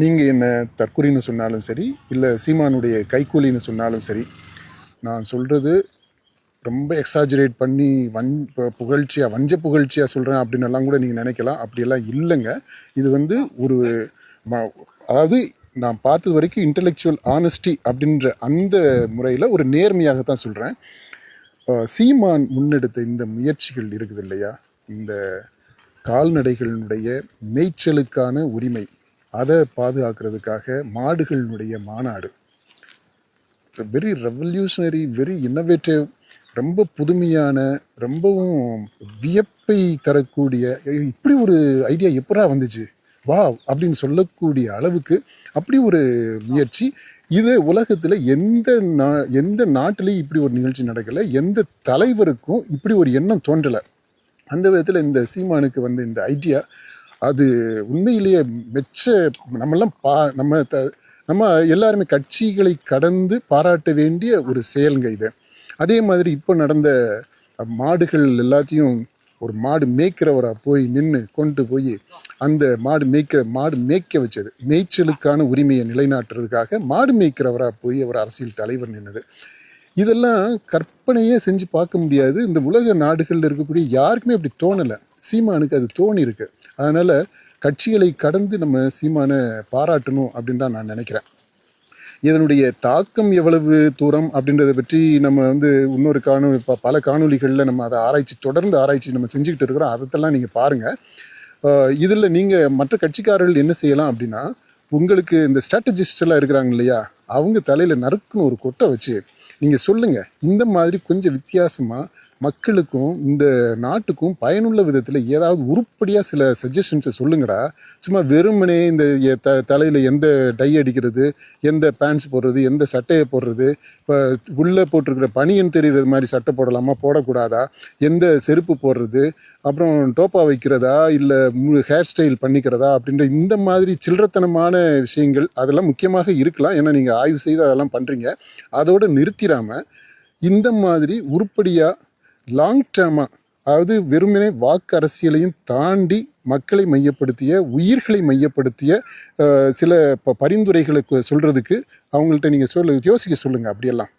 நீங்கள் என்ன தற்கொலைன்னு சொன்னாலும் சரி இல்லை சீமானுடைய கைக்கூலின்னு சொன்னாலும் சரி நான் சொல்கிறது ரொம்ப எக்ஸாஜரேட் பண்ணி வன் புகழ்ச்சியாக வஞ்ச புகழ்ச்சியாக சொல்கிறேன் அப்படின்னெல்லாம் கூட நீங்கள் நினைக்கலாம். அப்படியெல்லாம் இல்லைங்க. இது வந்து ஒரு அதாவது நான் பார்த்தது வரைக்கும் இன்டெலெக்சுவல் ஆனஸ்டி அப்படின்ற அந்த முறையில் ஒரு நேர்மையாக தான் சொல்கிறேன் சீமான் முன்னெடுத்த இந்த முயற்சிகள் இருக்குது இல்லையா இந்த கால்நடைகளினுடைய மேய்ச்சலுக்கான உரிமை அதை பாதுகாக்கிறதுக்காக மாடுகளினுடைய மாநாடு. வெரி ரெவல்யூஷனரி வெரி இன்னோவேட்டிவ் ரொம்ப புதுமையான ரொம்பவும் வியப்பை தரக்கூடிய இப்படி ஒரு ஐடியா எப்படா வந்துச்சு? வா அப்படின்னு சொல்லக்கூடிய அளவுக்கு அப்படி ஒரு முயற்சி. இது உலகத்தில் எந்த நா எந்த நாட்டிலையும் இப்படி ஒரு நிகழ்ச்சி நடக்கலை. எந்த தலைவருக்கும் இப்படி ஒரு எண்ணம் தோன்றலை. அந்த விதத்தில் இந்த சீமானுக்கு வந்து இந்த ஐடியா அது உண்மையிலேயே மெச்ச நம்மெல்லாம் பா நம்ம த நம்ம எல்லாருமே கட்சிகளை கடந்து பாராட்ட வேண்டிய ஒரு செயலுங்க இது. அதே மாதிரி இப்போ நடந்த மாடுகள் எல்லாத்தையும் ஒரு மாடு மேய்க்கிறவராக போய் நின்று கொண்டு போய் அந்த மாடு மேய்க்கிற மாடு மேய்க்க வச்சது. மேய்ச்சலுக்கான உரிமையை நிலைநாட்டுறதுக்காக மாடு மேய்க்கிறவராக போய் அவர் அரசியல் தலைவர் நின்னது. இதெல்லாம் கற்பனையே செஞ்சு பார்க்க முடியாது. இந்த உலக நாடுகளில் இருக்கக்கூடிய யாருக்குமே அப்படி தோணலை. சீமானுக்கு அது தோணி இருக்கு அதனால் கட்சிகளை கடந்து நம்ம சீமானை பாராட்டணும் அப்படின்னு தான் நான் நினைக்கிறேன். இதனுடைய தாக்கம் எவ்வளவு தூரம் அப்படின்றத பற்றி நம்ம வந்து இன்னொரு காணொலி ப- பல காணொளிகளில் நம்ம அதை ஆராய்ச்சி தொடர்ந்து ஆராய்ச்சி நம்ம செஞ்சுக்கிட்டு இருக்கிறோம். அதெல்லாம் நீங்கள் பாருங்கள் இதில் நீங்கள் மற்ற கட்சிக்காரர்கள் என்ன செய்யலாம் அப்படின்னா உங்களுக்கு இந்த ஸ்ட்ராட்டஜிஸ்ட் எல்லாம் இருக்கிறாங்க இல்லையா? அவங்க தலையில் நறுக்குன்னு ஒரு கொட்டை வச்சு நீங்கள் சொல்லுங்கள் இந்த மாதிரி கொஞ்சம் வித்தியாசமாக மக்களுக்கும் இந்த நாட்டுக்கும் பயனுள்ள விதத்தில் ஏதாவது உருப்படியாக சில சஜஷன்ஸை சொல்லுங்கடா. சும்மா வெறுமனே இந்த த தலையில் எந்த டை அடிக்கிறது எந்த பேண்ட்ஸ் போடுறது எந்த சட்டையை போடுறது இப்போ உள்ளே போட்டிருக்கிற பனியன் தெரிகிறது மாதிரி சட்டை போடலாமா போடக்கூடாதா எந்த செருப்பு போடுறது அப்புறம் டோப்பா வைக்கிறதா இல்லை ஹேர் ஸ்டைல் பண்ணிக்கிறதா அப்படின்ற இந்த மாதிரி சில்லறத்தனமான விஷயங்கள் அதெல்லாம் முக்கியமாக இருக்கலாம். ஏன்னா நீங்கள் ஆய்வு செய்து அதெல்லாம் பண்ணுறீங்க அதோடு நிறுத்திடாமல் இந்த மாதிரி உருப்படியாக லாங் டேர்மாக அதாவது வெறுமனே வாக்கு அரசியலையும் தாண்டி மக்களை மையப்படுத்திய உயிர்களை மையப்படுத்திய சில ப பரிந்துரைகளை அவங்கள்ட்ட நீங்கள் சொல்ல யோசிக்க சொல்லுங்கள் அப்படியெல்லாம்.